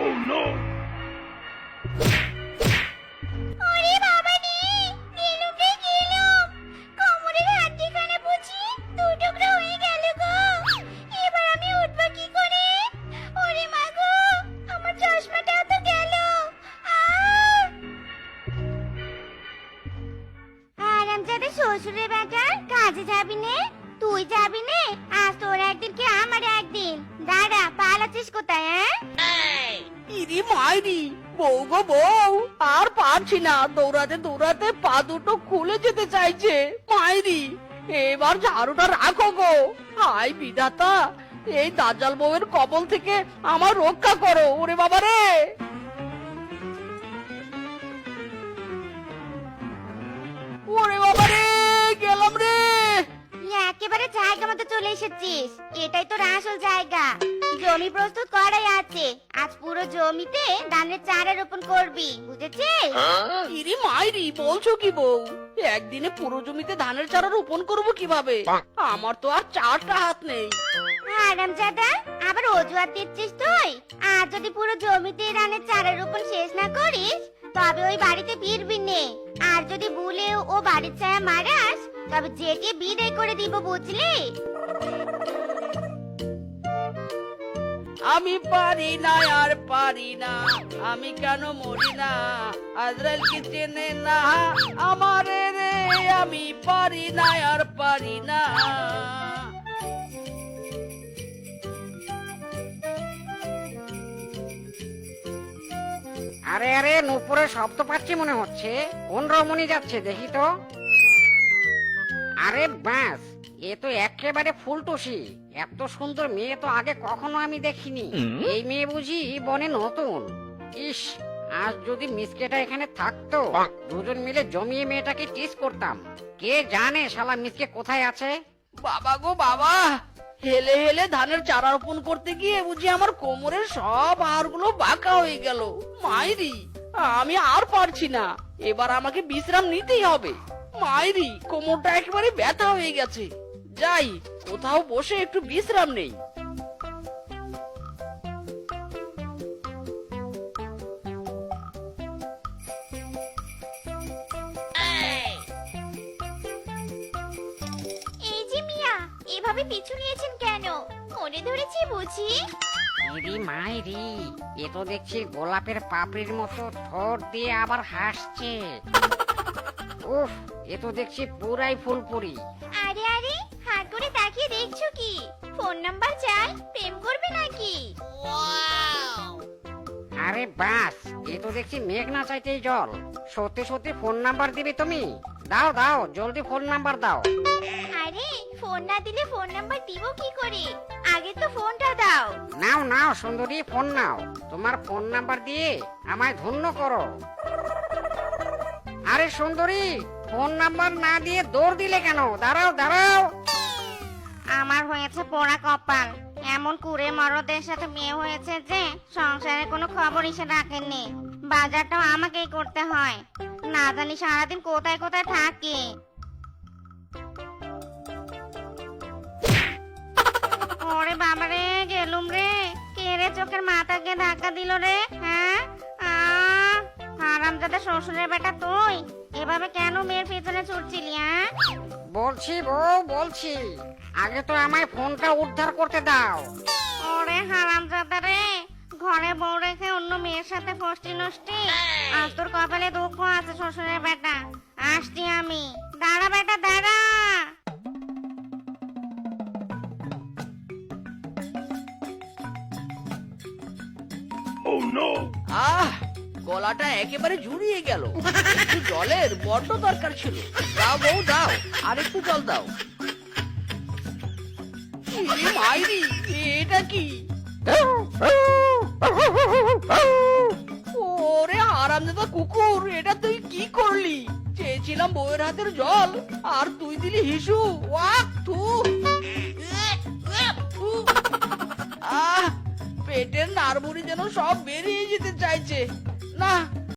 Oh বাবা রে গেল। কোমরের হাড্ডিখানা বুঝি দু টুকরো হয়ে গেল গো। এবার আমি উঠব কি করে? ওরে মা গো আমার চশমাটাও তো গেল। আহ! আরামজাদা শ্বশুরে বেটার কাজে যাবি নে? তুই যাবি নে? আজ তোর একদিন কি আমার একদিন? দাঁড়া পালাচ্ছিস কোথায় হ্যাঁ।, হ্যাঁ। মাইরি বউ গো বউ, আর পারছি না, দৌড়াতে দৌড়াতে পা দুটো খুলে যেতে চাইছে। মাইরি, এবার ঝাড়ুটা রাখো গো। হাই বিধাতা, এই দাজ্জাল বউয়ের কবল থেকে আমার রক্ষা করো, ওরে বাবা রে। ওরে বাবা রে, গেলাম রে। একেবারে জায়গা মতো চলে এসেছিস, এটাই তোর আসল জায়গা। জমি প্রস্তুত করাই আছে। আজ পুরো জমিতে ধানের চারা রোপণ করবি বুঝেছিস? ইরি মাইরি বলছো কি বউ? একদিনে পুরো জমিতে ধানের চারা রোপণ করব কীভাবে? আমার তো আর চারটা হাত নেই। আরাম জাদা আবার অজুহাত দিচ্ছিস তুই? আর যদি পুরো জমিতে ধানের চারা রোপণ শেষ না করিস তবে ওই বাড়িতে ফিরবি নে। আর যদি ভুলেও ও বাড়ির ছায়া মারাস তবে জেটিয়ে বিদায় করে দিব বুঝলি? আমি পারি না, আর পারি না। আমি কেন মরি না? আজরাইল কি চেনে না? আমারে রে, আমি পারি না, আর পারি না। আরে আরে নুপুরে শব্দ পাচ্ছি মনে হচ্ছে। কোন রমণী যাচ্ছে, দেখি তো। আরে বাস এ তো একেবারে ফুলটুসি। এত সুন্দর মেয়ে তো আগে কখনো আমি দেখিনি। এই মেয়ে বুঝি বনে নতুন। ইস আজ যদি মিসকেটা এখানে থাকতো দুজন মিলে জমিয়ে মেয়েটাকে টিস করতাম। কে জানে শালা মিসকে কোথায় আছে? বাবা গো বাবা! হেলে হেলে ধানের চারা রোপণ করতে গিয়ে বুঝি আমার কোমরের সব হাড়গুলো বাঁকা হয়ে গেল। মাইরি আমি আর পারছি না। এবার আমাকে বিশ্রাম নিতেই হবে। মাইরি কোমরটা একেবারে ব্যথা হয়ে গেছে। যাই কোথাও বসে একটু বিশ্রাম নেই। এই যে মিয়া এভাবে পিছু নিয়েছেন কেন? মনে ধরেছি বুঝি। ইরি মাইরি এ তো দেখছি গোলাপের পাপড়ির মতো ঠোঁট দিয়ে আবার হাসছে। উফ এ তো দেখছি পুরাই ফুলপুরি। আরে আরে তাকিয়ে দেখছ কি? ফোন নাম্বার চাই প্রেম করবে নাকি? আরে বাস এ তো দেখছি মেঘ না চাইতেই জল। সত্যি সত্যি ফোন নাম্বার দিবি তুমি। দাও দাও জলদি ফোন নাম্বার দাও। আরে ফোন না দিলে ফোন নাম্বার দিব কি করে? আগে তো ফোনটা দাও। নাও নাও সুন্দরী ফোন নাও। তোমার ফোন নাম্বার দিয়ে আমায় ধন্য করো। আরে সুন্দরী ফোন নাম্বার না দিয়ে দৌড় দিলে কেন? দাঁড়াও দাঁড়াও। আমার হয়েছে পোড়া কপাল। এমন কুড়ে মরদের সাথে বিয়ে হয়েছে যে সংসারে কোনো খবর এসে রাখেননি বাজারটাও আমাকেই করতে হয়। না জানি সারাদিন কোথায় কোথায় থাকি। ওরে বাবারে গেলুম রে। কে রে চোখের মাথাকে ধাক্কা দিল রে হ্যাঁ? যাতে শ্বশুরের বেটা তুই? এভাবে কেন মেয়ের পেছনে ছুটছিলি হ্যাঁ? বলছি বউ বলছি। আগে তো আমায় ফোনটা উদ্ধার করতে দাও। ওরে হারাম রে ঘরে বউ রেখে অন্য মেয়ের সাথে ফষ্টি নষ্টি? আর তোর কপালে দুঃখ আছে শ্বশুরের বেটা। আসছি আমি। দাঁড়া বেটা দাঁড়া। আহ! গলাটা একেবারে জুড়িয়ে গেল। একটু জলের বড্ড দরকার ছিল। দাও বউ, দাও। আর একটু জল দাও। এটা কি? ওরে হারামজাদা কুকুর, এটা তুই কি করলি? চেয়েছিলাম বউয়ের হাতের জল, আর তুই দিলি হিসু। ওয়াক আহ, পেটের নাড়বুড়ি যেন সব বেরিয়ে যেতে চাইছে। não